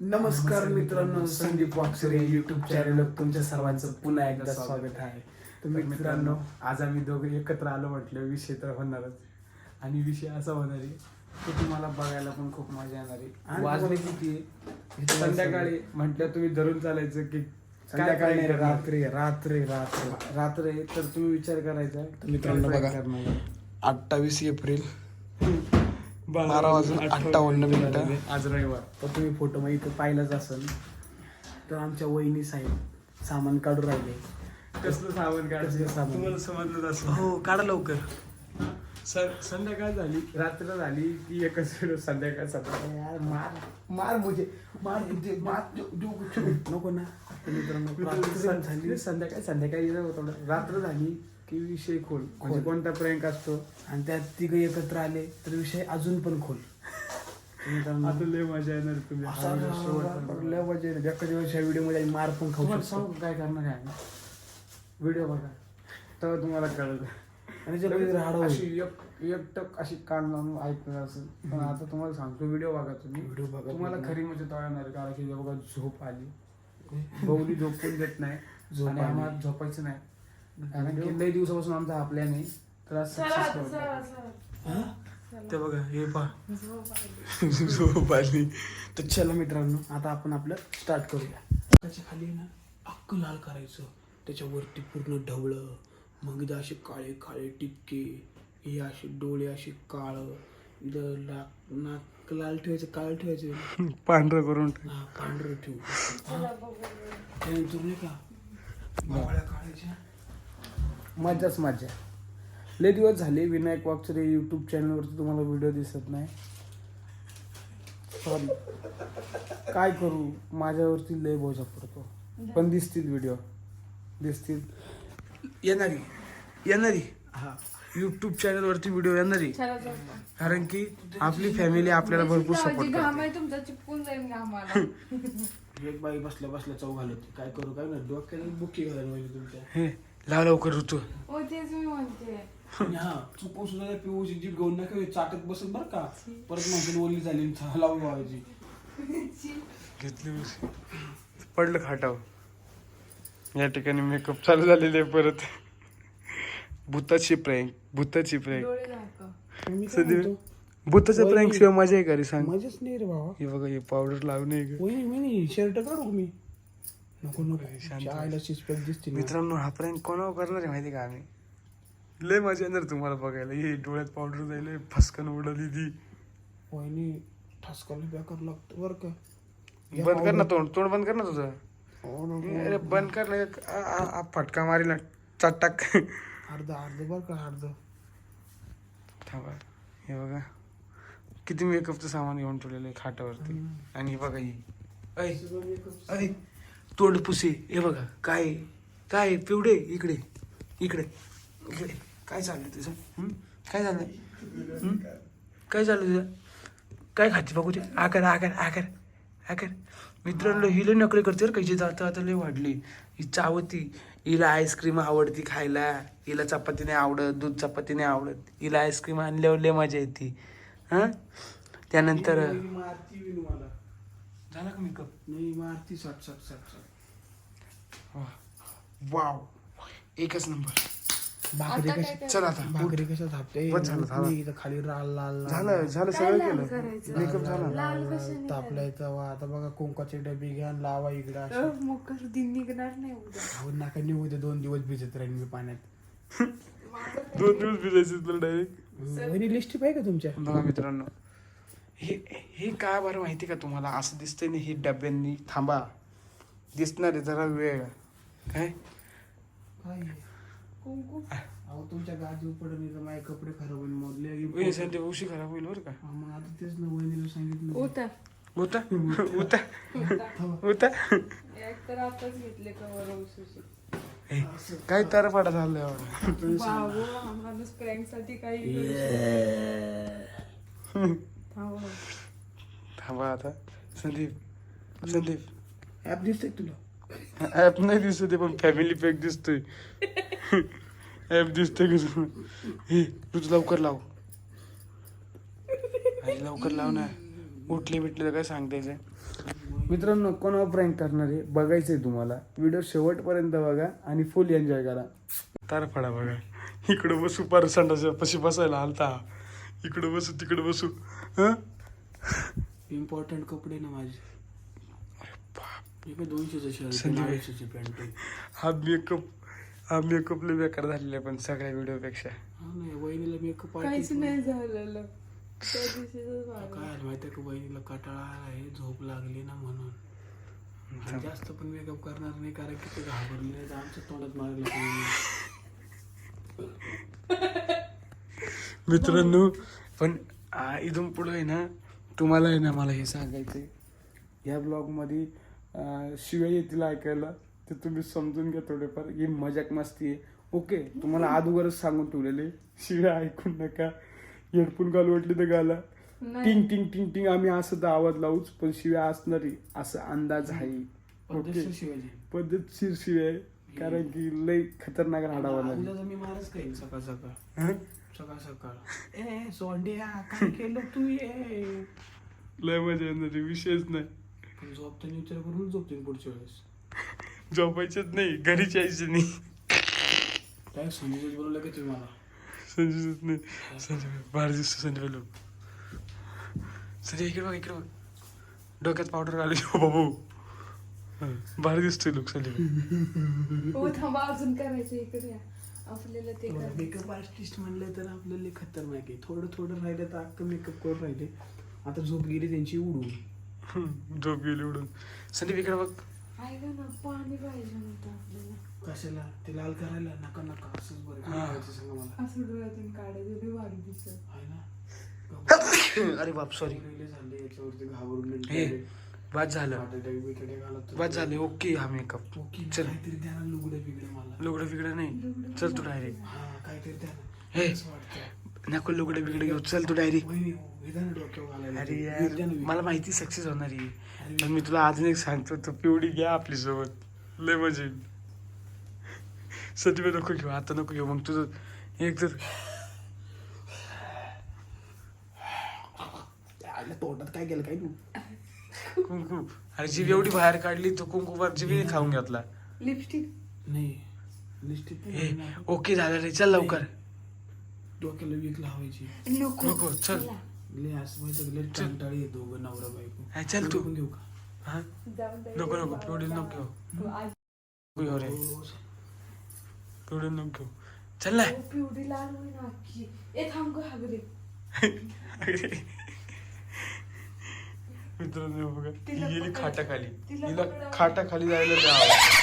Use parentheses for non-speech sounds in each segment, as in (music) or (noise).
नमस्कार मित्रांनो Sandeep वाक्सरे YouTube channel तुमच्या सर्वांचं पुन्हा एकदा स्वागत आहे. तर मित्रांनो आज आम्ही दोघे एकत्र आलो म्हटलं विषय तर होणारच. आणि विषय असा होणार आहे की तुम्हाला बघायला पण खूप मजा येणार आहे. वाजले किती संध्याकाळी म्हटलं तुम्ही धरून चालायचं की संध्याकाळी नाही, रात्री रात्री रात्री. रात्र आहे तर तुम्ही विचार करायचा. तर मित्रांनो काय बघा. करणार. आहे? अठ्ठावीस एप्रिल (laughs) बारा वाजून अठ्ठावन्न मिनिटं आज रविवार. तर तुम्ही फोटो मध्ये इथं पाहिलंच असेल. तर आमच्या वहिनी साहेब सामान काढून राहिले. कसलं सामान कसलं काढायचं सामान? तुम्हाला समजलं असं हो काढा लवकर. संध्याकाळ झाली रात्र झाली की एकच वेळ संध्याकाळ संध्याकाळ यार मार मार मुझे मार मुझे मार कुछ नको ना. तर झाली संध्याकाळी संध्याकाळी. रात्र झाली की विषय खोल. म्हणजे कोणता प्रँक असतो? आणि त्यात तिघ एकत्र आले तर विषय अजून पण खोल. तर (laughs) आता लय मजा येणार तुम्ही. हा लय मजा. एका दिवस व्हिडिओमध्ये मार पण खाऊ सांगू काय करणार आहे? व्हिडिओ बघा. तेव्हा तुम्हाला कळलं. आणि जे पहिले राहाडं होईल. अशी एक एकटक अशी कान लावून ऐकणार असेल पण आता तुम्हाला सांगतो व्हिडिओ बघा तुम्ही. व्हिडिओ बघा तुम्हाला पूर्ण. खरी म्हणजे तळ येणार आहे. कारण की बघा झोप आली. बौली झोपून देत नाही झोप आणि आली. आम्हाला झोपायचं नाही. कारण की लई दिवसापासून आमचा हा प्लॅन आहे तर आज सक्सेस हा? ते बघा हे पहा. झोप आली. तर चला मित्रांनो आता आपण आपलं स्टार्ट करूया. त्याच्याखाली ना अक्क लाल करायचं. त्याच्यावरती पूर्ण ढवळं. मग इथं असे काळे काळे टिपके हे असे डोळे असे काळ इथं लाक नाक लाल ठेवायचं काळ ठेवायचं. पांढरं करून हा पांढरं ठेवू. हा. त्यानंतर नाही का मावळ्या काढायच्या. मजाच मजा. लय दिवस झाले विनायक वागचरे युट्यूब चॅनलवरती तुम्हाला व्हिडिओ दिसत नाही. सॉरी काय करू? माझ्यावरती लय बोजा पडतो. पण दिसतील व्हिडिओ दिसतील. येणारी. येणारी. हा. युट्यूब चॅनल वरती व्हिडिओ येणारी. कारण की आपली फॅमिली आपल्याला भरपूर सपोर्ट घाम करते. आहे तुमचा चिपकून जाईल घामाला एक बाई बसल्या बसल्या चौ घालत काय करू काय नाही. डोक्याला बुकी घालायला पाहिजे तुमच्या. हे लाव लवकर ऋतू. हो तेच मी म्हणते. हा चुकून सुद्धा पिऊची जीभ घेऊन नका चाटत बसत बरं का. परत म्हणतो ओली झाली लावून व्हायची. घेतली. पडलं खाटावर. या ठिकाणी मेकअप चालू झालेले आहे परत. भूताची प्रँक भूताची प्रँक सध्या? भूताच्या. प्रँक शिवाय मजा आहे का रे सांग? मजाच नाही रे बाबा. हे बघा हे पावडर लावणे शर्ट काढू मी? नको नको. दिसते. मित्रांनो हा प्रँक कोणावर करणार आहे माहिती का आम्ही? लय मजा येणार तुम्हाला बघायला. हे डोळ्यात पावडर जायला फसकन उडवली ती. वहिनी ठसकाला बेकार लागतं बरं का. बंद कर ना तोंड. तोंड बंद कर ना तुझं. अरे बंद कर एक- आ- आ- आ- फटका मारीला चटक. अर्ध अर्ध बरं का अर्ध थांबा हे बघा. किती मेकअपचं सामान घेऊन ठेवलेलं आहे खाटावरती. आणि हे बघा ही. ऐ ऐ तोंड पुसे हे बघा काय आहे? काय आहे? पिवडे इकडे. इकडे. इकडे. काय चाललंय तुझं? हं? काय हं? काय चाललं तुझं? काय खाते बघू ते आकर आकर आकर आकर. मित्रांनो हिला नकळी करते बरं का. हिची आता आता लय वाढली. ही चावती हिला आईस्क्रीम आवडती खायला. हिला चपाती नाही आवडत दूध चपाती नाही आवडत. हिला आईस्क्रीम आणल्यावर लय मजा येते. हां? त्यानंतर झाला का मेकअप नाही मारती साठ साठ वाव. एकच नंबर भाकरी आता कशी चल आता भाकरी कशा थापते? बस झालं, झालं. इथं खाली लाल लाल लाल. झालं झालं काय सगळं केलं? मेकअप झाला. लाल कशाने तापल्या वा आता बघा कुंकाचे डबे घ्या आणि लावा इकडं अशी. मकर दिन निघणार नाही उद्या. अहो, नका निघू दे दोन दिवस भिजत राहील मी पाण्यात. दोन दिवस भिजायचे तुला डायरेक्ट वहिनी लिस्ट पाहिजे का तुमच्या? बघा मित्रांनो. हे हे काय बरं माहिती का तुम्हाला? असं दिसतंय ना ही डब्यांनी थांबा. दिसणार आहे जरा वेळ. काय? काय? कुंकू. अहो तुमच्या गादी पडून इथं माझे कपडे खराब होईल मोडले ए, संध्या उशी खराब होईल बरं का? हा, मग आता तेच ना वहिनीला सांगितलं. उता उता उता एक तर आताच घेतले कवर औषधी ए, काय तरफाडा झालं एवढं? बाबू हा माणूस prank साठी काही करू शकतो. थांबा. थांबा आता. संदीप संदीप. ऍप दिसतंय तुला? ऍप नाही दिसत आहे, पण फॅमिली पॅक दिसतोय. ऍप दिसते का तुला हे तू लवकर लाव. अरे लवकर लाव ना. उठले बिटले तर काय सांगतायचं? मित्रांनो कोणावर प्रँक करणार आहे बघायचंय तुम्हाला. व्हिडिओ शेवटपर्यंत बघा आणि फुल एन्जॉय करा. तार फडा बघा. इकडं बसू पार संडाच्या पशी बसायला आलता इकडं बसू तिकडं बसू. हं? इम्पॉर्टंट कपडे ना माझे. दोनशेचं शर्ट हा मेकअप हा मेकअप लय बेकार झालेला आहे पण सगळ्या व्हिडिओपेक्षा हा नाही वहिनीला मेकअप काहीच नाही झालेलं. त्या (laughs) दिवशीच काय झालं माहितीये का? वहिनीला कटाळा आहे झोप लागली ना म्हणून. आणि जास्त पण मेकअप करणार नाही कारण की ते घाबरले नाही तर आमच्या तोंडात मारलं मित्रांनो पण आ, इथून पुढं आहे ना तुम्हाला आहे ना मला हे सांगायचंय. या ब्लॉगमध्ये शिव्या येतील ऐकायला. ते तुम्ही समजून घ्या थोडेफार. ही मजाक मस्ती आहे. ओके तुम्हाला अगोदरच सांगून ठेवलेले शिव्या ऐकून नका. हेडफोन घालू वाटले तर घाला. टिंग टिंग टिंग टिंग आम्ही असं तर आवाज लावूच पण शिव्या असणारी असा अंदाज आहे. ओके. पद्धतशीर शिव्या आहे. कारण की लय खतरनाक मी मारच काही सकाळ सकाळ. हं? सकाळ सकाळ. ए सोंड्या काय केलं तू ये लय मजा येणार विषयच नाही. पण झोपताना विचार करून झोपते पुढच्या वेळेस. झोपायचंच नाही घरीच यायचं नाही. काय संजय बोलवलं का तुम्ही मला? संजयच नाही. संजय बाहेर दिसतो संजय लोक संजय इकडे बघ इकडे बघ. डोक्यात पावडर घालू बाबू. हं, बाहेर दिसतोय लोक संजय हो थांबा अजून करायचं इकडे या. आपल्याला ते मेकअप आर्टिस्ट म्हणलं तर आपल्याला लय खतरनाक आहे. थोडं थोडं राहिलं तर अख्खं मेकअप करून राहिले. आता झोप गेली त्यांची उडून. हं, झोप गेली उडून. संदीप इकडे बघ. ऐका ना पाणी पाहिजे नव्हतं आपल्याला. कशाला? ते लाल करायला नका नका. असंच बरं काय हा. करायचं सांगा मला. असं डोळ्यातून काढायचं ते वाढ दिसत. आहे ना? (coughs) अरे बाप सॉरी पहिले झाले याच्यावरती घाबरून हे बाद झालं. आला तर- झाले ओके हा मेकअप ओके चल. काहीतरी द्या ना लुगडे बिगडे मला. लुगडं बिगडं नाही चल तू डायरेक्ट हा काहीतरी द्या ना. हे. असं वाटतं नको लुगडं बिगडं घेऊ. चल तू घालायला अरे. मला माहिती सक्सेस होणार आहे. पण मी तुला अजून एक सांगतो तू पिवडी घ्या आपली सोबत लय मजा येईल. सध्या नको घेऊ आता नको घेऊ. मग तुझं एक तर तोंडात काय केलं काय तू कुंकू. अरे जीव एवढी बाहेर काढली तो कुंकू जीवी खाऊन घेतला. लिपस्टिक. नाही लिस्टिक हे ओके झालं रे चल लवकर. डोक्याला वीक लावायची नको। नको चल। लय असं माहिती लय कंटाळी दोघं नवरा बायको हा, चल तू. पण घेऊ का हा. नको नको पिवडी नको घेऊ आज नको घेऊ रे हो, पिवडी नको घेऊ चल ना हो, पिवळी लाल होईन अख्खी ए थांब गं हागरे मित्रांनो बघा ही गेली. खाटाखाली तिला हिला पकडावं. खाटाखाली जायला द्यावं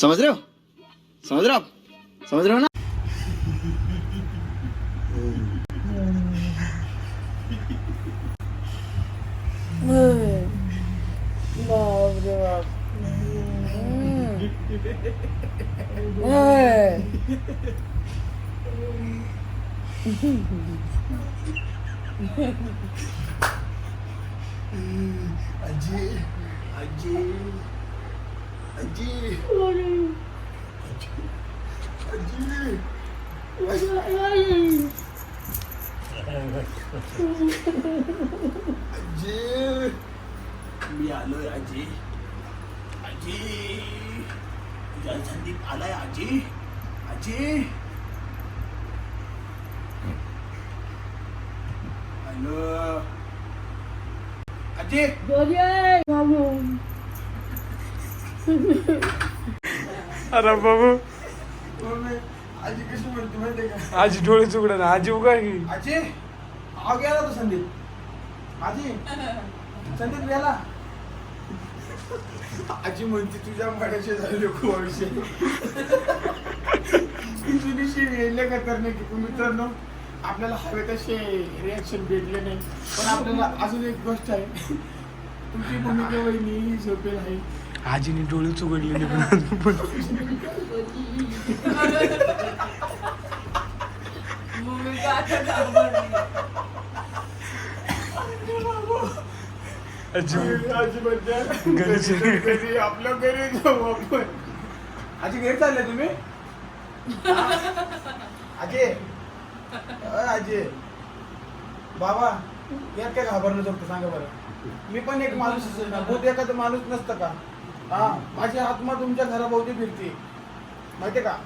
समझ रहे हो समझ रहे हो आप समझ रहे हो ना मी आलोय आजी आजी तुझ्या संदीप आलाय आजी आजी हॅलो आजी अरे बाबू. आजी कशी म्हणते माहितीये का आजी डोळे चुकडे ना. आजी उगा की आजी आव गेला तो संदीप. आजी संदीप गेला आजी म्हणते तुझ्या मड्याचे झाले खूप की मित्रांनो आपल्याला हवे तसे रिॲक्शन भेटले नाही. पण आपल्याला अजून एक गोष्ट आहे. तुमची भूमिका वहिनी झोपेल आहे. आजीने डोळे चुकडले पण आजी आजी म्हणते घरीच आहे. घरी आपल्या घरी जाऊ आपण. आजी घरी चालले तुम्ही? आजी. अय आजी. बाबा यात काय घाबरलं शकतो सांगा बरं. मी पण एक माणूस असेल ना. भूत एखादं माणूस नसतं का? हा माझी आत्मा तुमच्या घराभोवती फिरते. माहितीये का.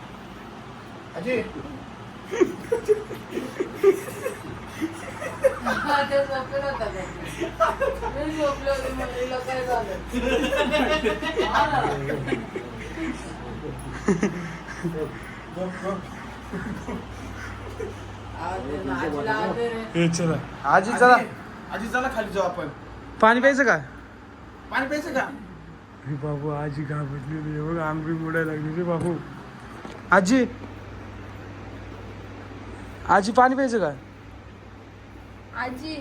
हे चला. आजी चला. आजी आजी चला खाली जाऊ आपण. पाणी प्यायचं का? पाणी प्यायचं का? अरे बाबू आजी आहे बघ आंबी मुडायला लागली रे बाबू. आजी आजी पाणी प्यायचं का? आजी.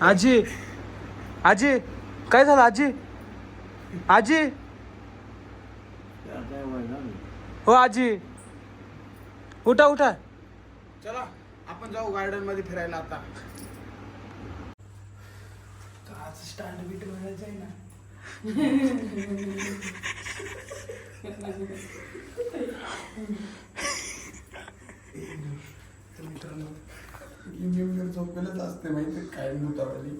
आजी आजी काय झालं आजी? आजी हो आजी. उठा उठा. चला आपण जाऊ गार्डनमध्ये फिरायला आता. स्टँड बीट म्हणायचं आहे ना? तर मित्रांनो इयर झोपेलच असते माहिती काय मुतावाली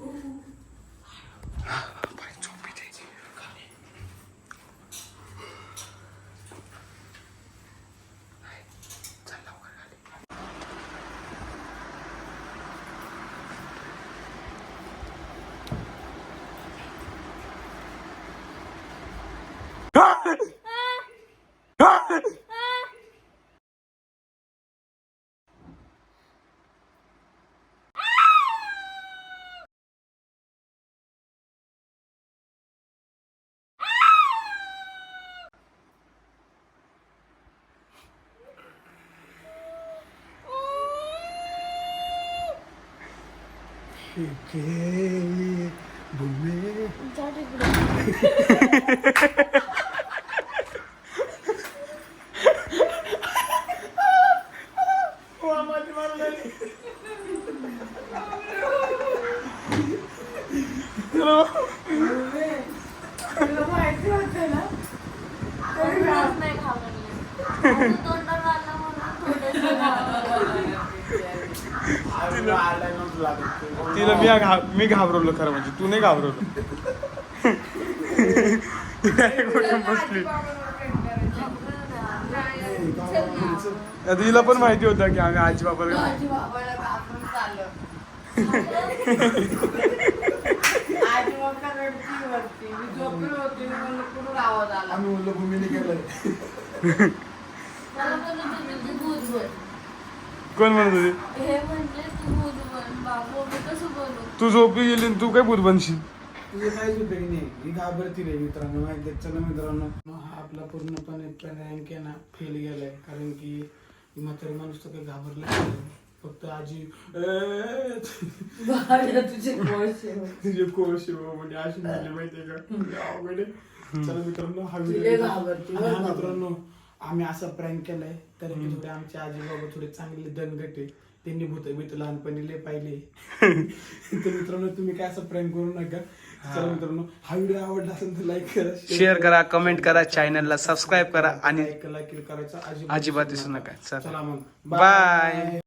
तुला माहिती होतं ना तिला मी घा- मी घाबरवलं खरं म्हणजे. तू नाही घाबरवलं. ती direct उठून बसली आता हिला पण माहिती होतं की आम्ही आजी बाबाला आजी बाबाला घाबरून चाललं. आजी बाबा कोण म्हणत होते? बाबू मी कसं बनू तू झोपी गेली आणि तू काय भूत बनशील? तुझं काहीच उपयोग नाही. ही घाबरती रे मित्रांनो. माहिती आहे. चला मित्रांनो. हा आपला पूर्णपणे रँक आहे ना फेल गेलाय. कारण की ही म्हातारी माणूस तर काही घाबरला नाही. फक्त आजी "ए, बाहेर तुझे कोळशे तुझे कोळशे हो म्हणजे अशी झाली माहितीये का? लय अवघड आहे. चला मित्रांनो हा तुले व्हिडिओ घाबरते, आणि बरं हा का? मित्रांनो आम्ही असा प्रँक केलाय. तर की थोडे आमचे आजी बाबा थोडे चांगले दणगट आहे. त्यांनी भूत भीत लहानपणी लय पाहिले. (laughs) तर मित्रांनो तुम्ही काय असं प्रँक करू नका. चला मित्रांनो हा व्हिडिओ आवडला असेल तर लाईक करा शेअर करा. कमेंट करा चॅनलला सबस्क्राईब करा आणि लाईक करायचा अजिबात विसरू नका. चला. मग. बाय